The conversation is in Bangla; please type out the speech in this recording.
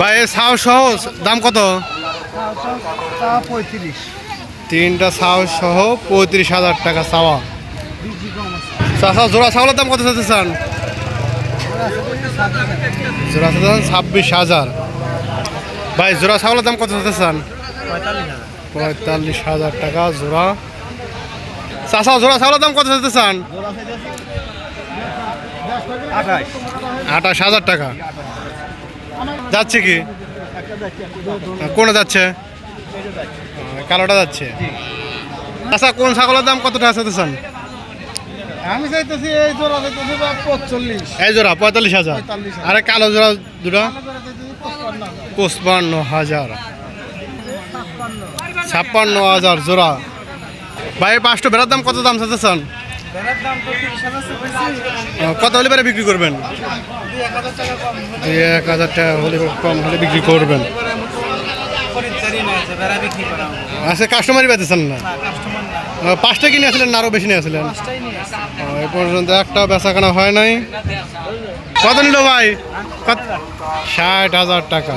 ভাই সাও সহ দাম কত? তিনটা সাও সহ পঁয়ত্রিশ হাজার টাকা আছে চাষা জোড়া ছাগলের দাম কত চাইতে চান? জোড়া চান ছাব্বিশ হাজার। ভাই, জোড়া ছাগলের দাম কত চাইতে চান? পঁয়তাল্লিশ হাজার টাকা জোড়া। চাষা জোড়া ছাগলের দাম কত চাইতে চান? আঠাশ হাজার টাকা। যাচ্ছে কি? কোনে যাচ্ছে? কালোটা যাচ্ছে। আচ্ছা কোন ছাগলের দাম কতটা চাইতে চান আমি চাইতেছি এই জোড়া চাইতেছি বা এই জোড়া পঁয়তাল্লিশ হাজার। আরে কালো জোড়া দুটা? পঁচপান্ন পঁচপান্ন হাজার। ছাপ্পান্ন হাজার জোড়া। ভাই পাঁচটা বেড়ার দাম কত দাম চাইতে কত হলে বেড়ে বিক্রি করবেন? দুই এক হাজার টাকা হলে। কম হলে বিক্রি করবেন। আচ্ছা কাস্টমারই পাইতেছেন না? পাঁচটা কিনে আসলেন আরও বেশি নিয়ে আসলেন? এ পর্যন্ত একটা বেচাকেনা হয় নাই। কত নিল ভাই? ষাট হাজার টাকা।